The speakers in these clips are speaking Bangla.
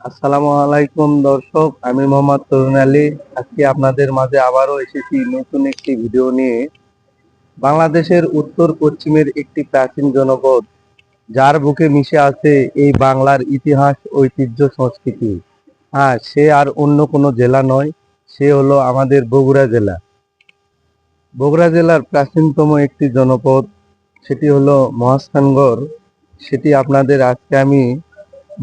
আসসালামু আলাইকুম, দর্শক। আমি মোহাম্মদ তরুণ আলী। আজকে আপনাদের মাঝে আবারও এসেছি নতুন একটি ভিডিও নিয়ে। বাংলাদেশের উত্তর পশ্চিমের একটি প্রাচীন জনপদ, যার বুকে মিশে আছে এই বাংলার ইতিহাস, ঐতিহ্য, সংস্কৃতি। হ্যাঁ সে আর অন্য কোনো জেলা নয়, সে হলো আমাদের বগুড়া জেলা। বগুড়া জেলার প্রাচীনতম একটি জনপদ, সেটি হলো মহাস্থানগড়। সেটি আপনাদের আজকে আমি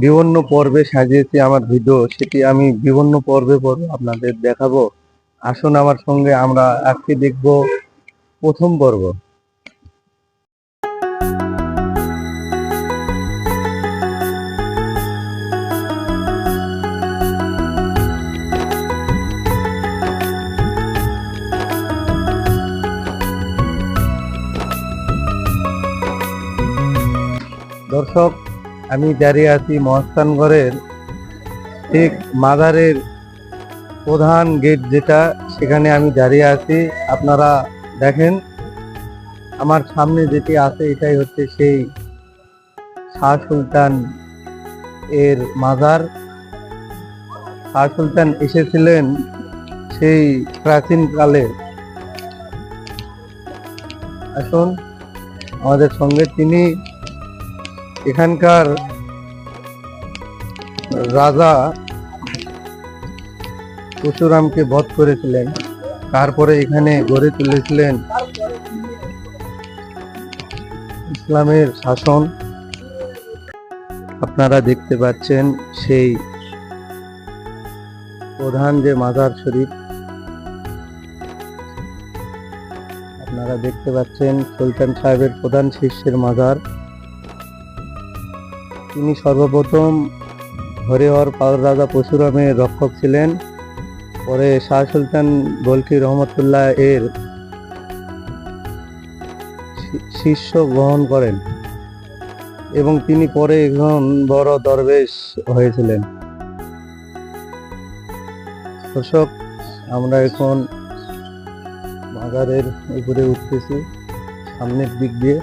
বিভিন্ন পর্বে সাজিয়েছি আমার ভিডিও, সেটি আমি বিভিন্ন পর্বে পর্বে আপনাদের দেখাবো। আসুন আমার সঙ্গে আমরা আজকে দেখব প্রথম পর্ব। দর্শক আমি দাঁড়িয়ে আছি মহাস্থানগড়ের ঠিক মাদারের প্রধান গেট যেটা, সেখানে আমি দাঁড়িয়ে আছি। আপনারা দেখেন, আমার সামনে যেটি আছে, এটাই হচ্ছে সেই শাহ সুলতান এর মাজার। শাহ সুলতান এসেছিলেন সেই প্রাচীন কালে। এখন আমাদের সঙ্গে তিনি এখানকার রাজা পরশুরামকে বধ করেছিলেন, তারপরে এখানে গড়ে তুলেছিলেন ইসলামের শাসন। আপনারা দেখতে পাচ্ছেন সেই প্রধান যে মাজার শরীফ। আপনারা দেখতে পাচ্ছেন সুলতান সাহেবের প্রধান শিষ্যের মাজার। তিনি সর্বপ্রথম হরিহর পাল রাজা পরশুরামের রক্ষক ছিলেন। পরে শাহ সুলতান বলকি রহমতুল্লাহ এর শিষ্য গ্রহণ করেন এবং তিনি পরে একজন বড় দরবেশ হয়েছিলেন। দর্শক, আমরা এখন মাজারের উপরে উঠতেছি, সামনের দিক দিয়ে।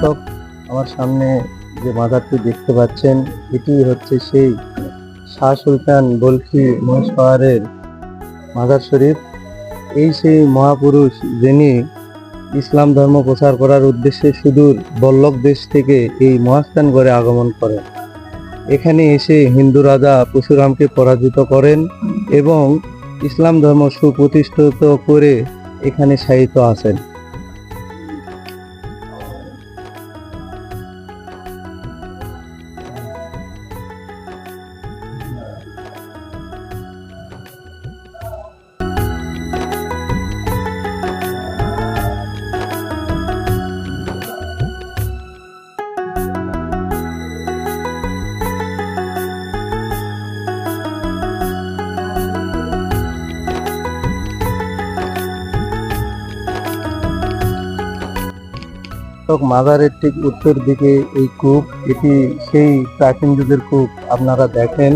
দর্শক আমার সামনে যে মাজারটি দেখতে পাচ্ছেন, এটি হচ্ছে সেই শাহ সুলতান বলখি মহেশ পাহাড়ের মাজার শরীফ। এই সেই মহাপুরুষ যিনি ইসলাম ধর্ম প্রচার করার উদ্দেশ্যে সুদূর বল্লভ দেশ থেকে এই মহাস্থানগড়ে আগমন করেন। এখানে এসে হিন্দু রাজা পরশুরামকে পরাজিত করেন এবং ইসলাম ধর্ম সুপ্রতিষ্ঠিত করে এখানে সাহিত্য আছেন। দর্শক মাজারের ঠিক উত্তর দিকে এই কূপ, এটি সেই প্রাচীন যুগের কূপ। আপনারা দেখেন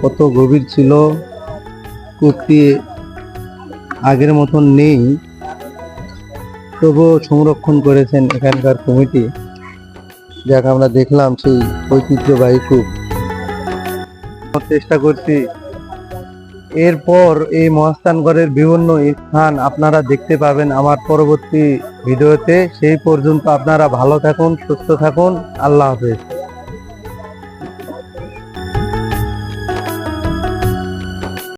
কত গভীর ছিল। কূপটি আগের মতন নেই। তবুও সংরক্ষণ করেছেন এখানকার কমিটি। যাক, আমরা দেখলাম সেই ঐতিহ্যবাহী কূপ। চেষ্টা করছি এরপর এই মহাস্থানগড়ের বিভিন্ন স্থান আপনারা দেখতে পাবেন আমার পরবর্তী ভিডিওতে। সেই পর্যন্ত আপনারা ভালো থাকুন, সুস্থ থাকুন। আল্লাহ হাফেজ।